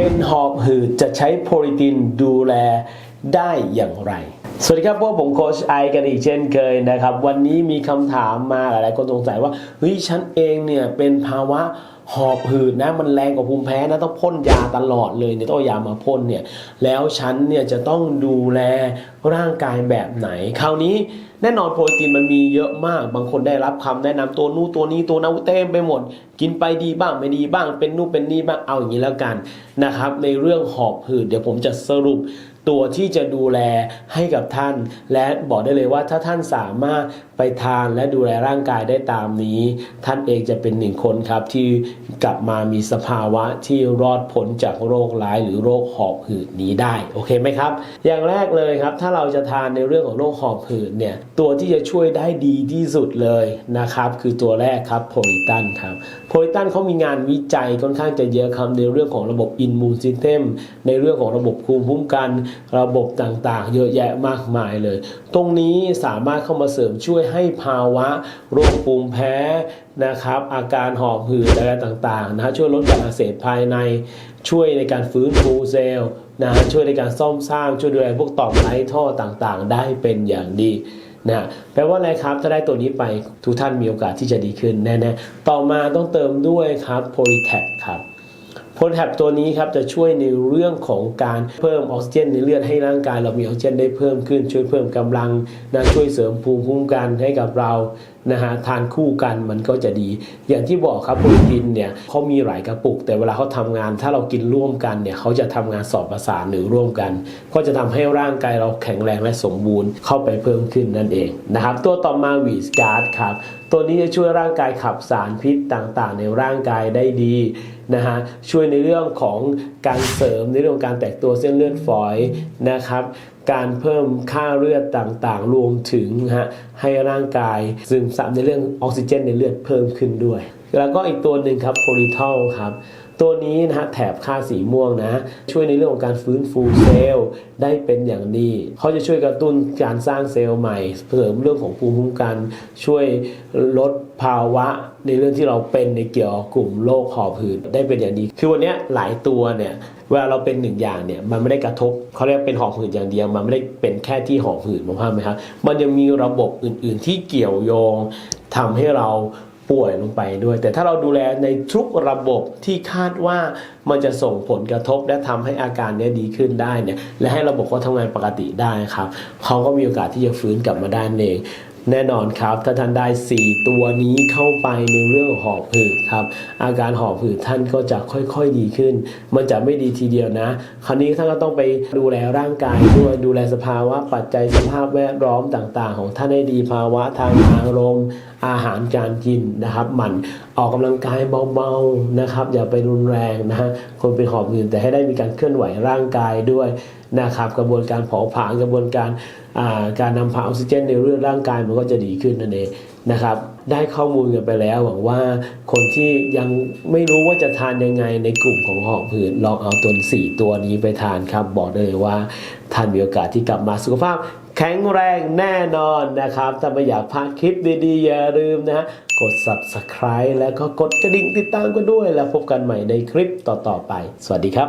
เป็นหอบหืดจะใช้โพลิตินดูแลได้อย่างไร สวัสดีครับพวกผมโคชไอกันอีกเช่นเคยนะครับ วันนี้มีคำถามมาหลายๆคนสงสัยว่าเฮ้ยฉันเองเนี่ยเป็นภาวะ หอบหืดนะมันแรงกว่าภูมิแพ้นะต้องพ่นยาตลอดเลยเนี่ยต้องยามาพ่นเนี่ยแล้วฉันเนี่ยจะต้องดูแลร่างกายแบบไหน คราวนี้แน่นอนโปรตีนมันมีเยอะมาก บางคนได้รับคำแนะนำตัวนู้นตัวนี้ตัวนั้นเต็มไปหมด กินไปดีบ้างไม่ดีบ้าง เป็นนู่นเป็นนี่บ้างเอาอย่างนี้แล้วกันนะครับในเรื่องหอบหืดเดี๋ยวผมจะสรุป ตัวที่จะดูแลให้กับท่าน และบอกได้เลยว่าถ้าท่านสามารถไปทานและดูแลร่างกายได้ตามนี้ ท่านเองจะเป็นหนึ่งคนครับที่กลับมามีสภาวะที่รอดพ้นจากโรคร้ายหรือโรคหอบหืดนี้ได้โอเคไหมครับ อย่างแรกเลยครับ ถ้าเราจะทานในเรื่องของโรคหอบหืดเนี่ยตัวที่จะช่วยได้ดีที่สุดเลยนะครับคือตัวแรกครับโพลิตันครับโพลิตันเขามีงานวิจัยค่อนข้างจะเยอะครับในเรื่องของระบบอินมูนซิสเต็มในเรื่องของระบบภูมิคุ้มกันระบบต่างๆ เยอะแยะมากมายเลย ตรงนี้สามารถเข้ามาเสริมช่วยให้ภาวะโรคภูมิแพ้นะครับอาการหอบหืดอะไรต่างๆนะฮะช่วยลดการอักเสบภายใน ช่วยในการฟื้นฟูเซลล์นะฮะช่วยในการซ่อมสร้างช่วยดูแลพวกต่อมไร้ท่อต่างๆ ได้เป็นอย่างดีนะแปลว่าอะไรครับถ้าได้ตัวนี้ไปทุกท่านมีโอกาสที่จะดีขึ้นแน่ๆต่อมาต้องเติมด้วยครับโพลีแท็กครับ โพลีแทบตัวนี้ครับจะช่วยในเรื่องของการเพิ่มออกซิเจนในเลือดให้ร่างกายเรามีออกซิเจนได้เพิ่มขึ้น ช่วยเพิ่มกำลังนะช่วยเสริมภูมิคุ้มกันให้กับเรานะฮะทานคู่กันมันก็จะดี อย่างที่บอกครับโปรตีนเนี่ยเขามีหลายกระปุก แต่เวลาเขาทำงาน ถ้าเรากินร่วมกันเนี่ยเขาจะทำงานสอบประสานหรือร่วมกัน ก็จะทำให้ร่างกายเราแข็งแรงและสมบูรณ์เข้าไปเพิ่มขึ้นนั่นเองนะครับตัวต่อมาวีสการ์ดครับ ตัวนี้จะช่วยร่างกายขับสารพิษต่างๆ ในร่างกายได้ดีนะฮะช่วยในเรื่องของการเสริมในเรื่องการแตกตัวเส้นเลือดฝอยนะครับ การเพิ่มค่าเลือดต่างๆ รวมถึงฮะให้ร่างกายซึมซับในเรื่องออกซิเจนในเลือดเพิ่มขึ้นด้วย แล้วก็อีกตัวหนึ่งครับโพลิทอลครับ ตัวนี้นะฮะแถบค่าสีม่วงนะช่วยในเรื่องของการฟื้นฟูเซลล์ได้เป็นอย่างดีเขาจะช่วยกระตุ้นการสร้างเซลล์ใหม่เสริมเรื่องของภูมิคุ้มกัน ช่วยลดภาวะในเรื่องที่เราเป็นในเกี่ยวกับกลุ่มโรคหอบหืดได้เป็นอย่างดี คือวันนี้หลายตัวเนี่ยเวลาเราเป็นหนึ่งอย่างเนี่ยมันไม่ได้กระทบเขาเรียกเป็นหอบหืดอย่างเดียว มันไม่ได้เป็นแค่ที่หอบหืดมองภาพไหมครับมันยังมีระบบอื่นๆที่เกี่ยวโยงทำให้เรา ป่วยลงไปด้วย แต่ถ้าเราดูแลในทุกระบบที่คาดว่ามันจะส่งผลกระทบและทำให้อาการนี้ดีขึ้นได้เนี่ยและให้ระบบเขาทำงานปกติได้ครับเขาก็มีโอกาสที่จะฟื้นกลับมาได้เอง แน่นอนครับ ถ้าท่านได้ 4 ตัวนี้เข้าไปในเรื่องหอบหืดครับ อาการหอบหืดท่านก็จะค่อยๆดีขึ้น มันจะไม่ดีทีเดียวนะ คราวนี้ท่านก็ต้องไปดูแลร่างกายด้วยดูแลสภาวะปัจจัยสภาพแวดล้อมต่าง ๆ ของท่านให้ดีภาวะทางอารมณ์อาหารการกินนะครับหมั่นออกกำลังกายเบาๆนะครับ อย่าไปรุนแรงนะฮะคนเป็นหอบหืดแต่ให้ได้มีการเคลื่อนไหวร่างกายด้วย นะครับกระบวนการเผาผลาญกระบวนการาการนำพาออกซิเจนในเลือดร่างกายมันก็จะดีขึ้นนั่นเองนะครับได้ข้อมูลกันไปแล้วหวังว่าคนที่ยังไม่รู้ว่าจะทานยังไงในกลุ่มของหอบหืดลองเอาตัวสี่ตัวนี้ไปทานครับ บอกได้เลยว่าท่านมีโอกาสที่กลับมาสุขภาพ แข็งแรงแน่นอนนะครับถ้าไม่อยากพลาดคลิปดีๆ อย่าลืมนะฮะกด subscribe แล้วก็กดกระดิ่งติดตามกันด้วย แล้วพบกันใหม่ในคลิปต่อๆไป สวัสดีครับ